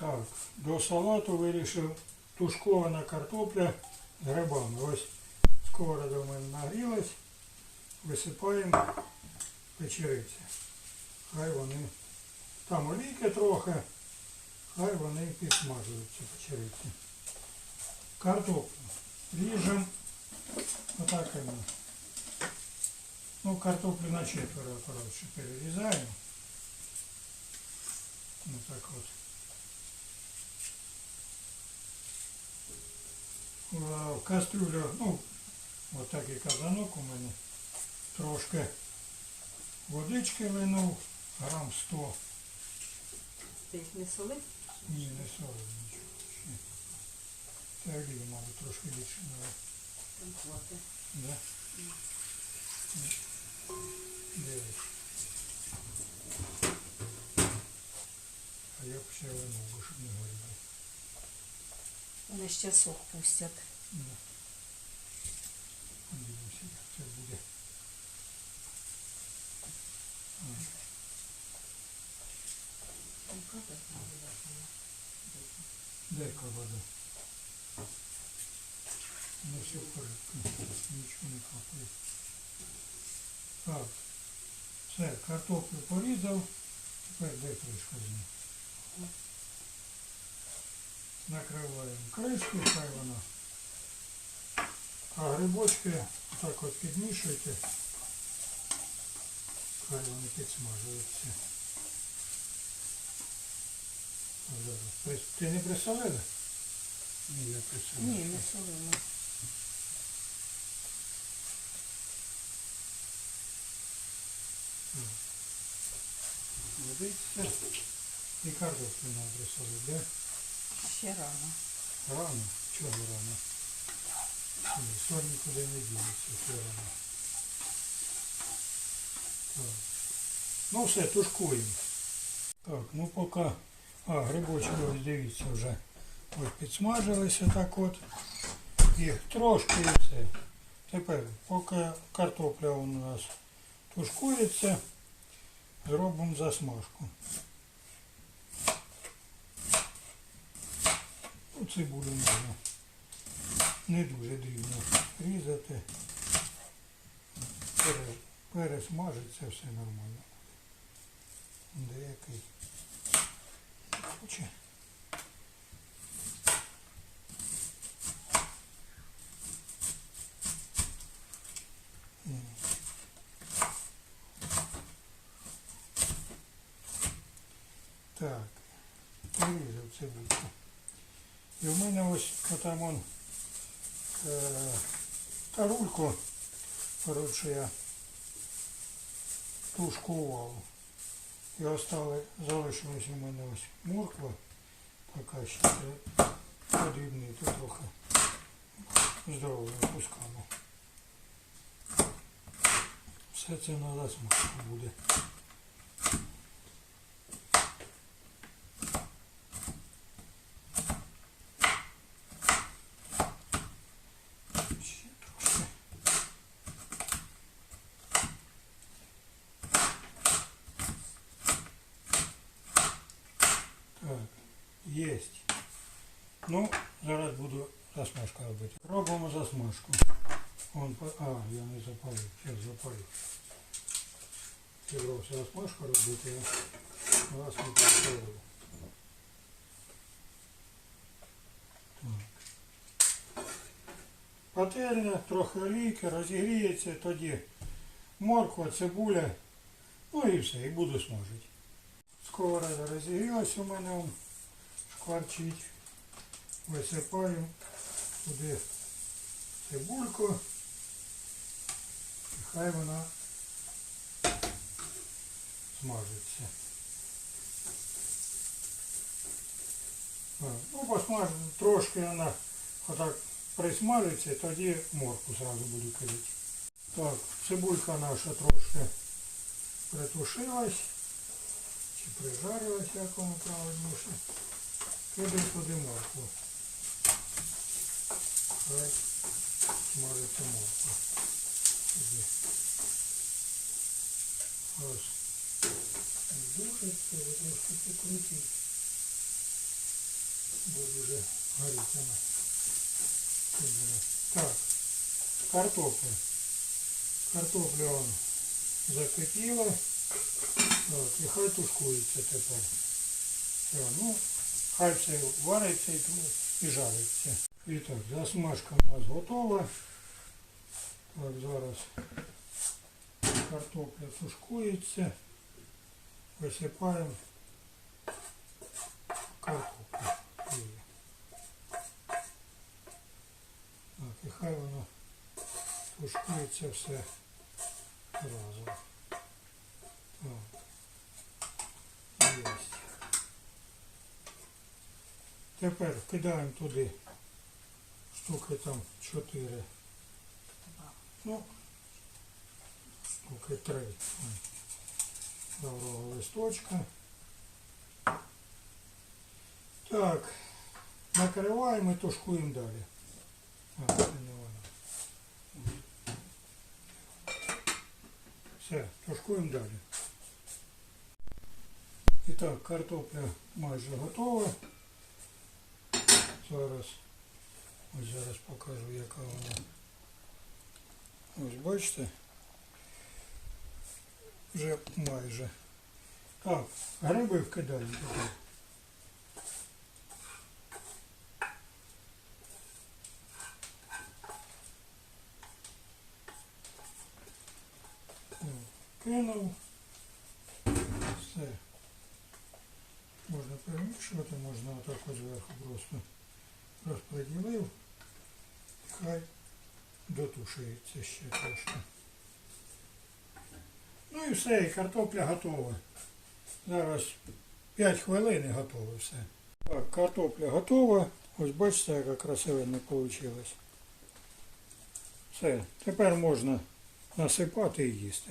Так, до салату вирішив тушкована картопля з грибами. Ось сковорода в мене нагрілась. Висипаємо печериці. Хай вони. Там олійки трохи, хай вони підсмажуються печериці. Картоплю ріжемо отакими. Ну, картоплю на четверо коротше перерізаємо. Ну так от. В кастрюлю, ну, от такий казанок у мене. Трошки водички винув, грам 100. Ти їх не солив? Ні, не солив нічого. Ще. Та олії, мабуть, трошки більше надо. Там хватить. Да? Дивись. А я б ще винув, щоб не горіло. Вони ще сок пустять. Да. Дивимося, як це буде. Дай-ка вода. Ну все в порядку. Нічого не капає. Так. Все, картоплю порізав. Тепер де кришка з ним. Накриваємо кришку, хай вона. А грибочки так от підмішуйте. Хай вони підсмажуються. Зараз. Ти не присолила? Ні, не присолила. Ні, не солимо. Водиться. І картоплю нам присолити, де? Ще рано. Рано? Чого рано? Соль нікуди не дінеться, все рано. Так. Ну все, тушкуємо. Так, ну поки. А, грибочки, ось дивіться вже. Ось підсмажилися так от. І трошки і все. Тепер, поки картопля у нас тушкується, зробимо засмажку. Ну, цибулю можна не дуже дрібно різати. Пересмажиться все нормально. Деякий хоче. Так, порізав цибульку. І в мене ось там он е, тарульку, коротше, я тушкував. І остали, залишилась у мене ось морква, така ще це подрібнити трохи здоровими кусками. Все це на засмажку буде. Ще трошки. Так, єсть. Ну, зараз буду засмажку робити. Робимо засмажку. Вон, а, я не запалив, зараз запалив. Зібрався засмажку робити, а вас не поставив. Пательня, трохи олійки, розігріється, тоді морква, цибуля, ну і все, і буду смажити. Сковорода розігрілась у мене, он шкварчить. Висипаю туди цибульку. І хай вона смажиться. Ну, посмажу трошки вона отак присмажиться, тоді морку зразу буду кидати. Так, цибулька наша трошки притушилась. Чи прижарилась, як воно правильніше. Кидаємо туди моркву. Хай смажиться морква. Туди. Ось. Дуже ви трошки покрутіть. Буде вже горіти вона. Так, картопля. Картопля он закипіла. Так, і хай тушкується тепер. Все, ну, хай все вариться і, жариться. І так, засмажка у нас готова. Так, зараз картопля тушкується. Висипаємо картоплю. Так, і хай воно тушкується все разом. Так. Єсть. Тепер кидаємо туди штуки там 4. Ну, штуки 3. Лаврового листочка. Так, накриваємо і тушкуємо далі. А, це не воно. Все, тушкуємо далі. І так, картопля майже готова. Зараз, ось зараз покажу, яка вона. Ось бачите. Вже майже. Так, гриби вкидаємо туди. Кинув. Все. Можна перемішувати, можна отак ось зверху просто розподілив. Хай дотушується ще трошки. Ну і все, і картопля готова. Зараз 5 хвилин і готове все. Так, картопля готова. Ось бачите, яка красивина вийшла. Все, тепер можна насипати і їсти.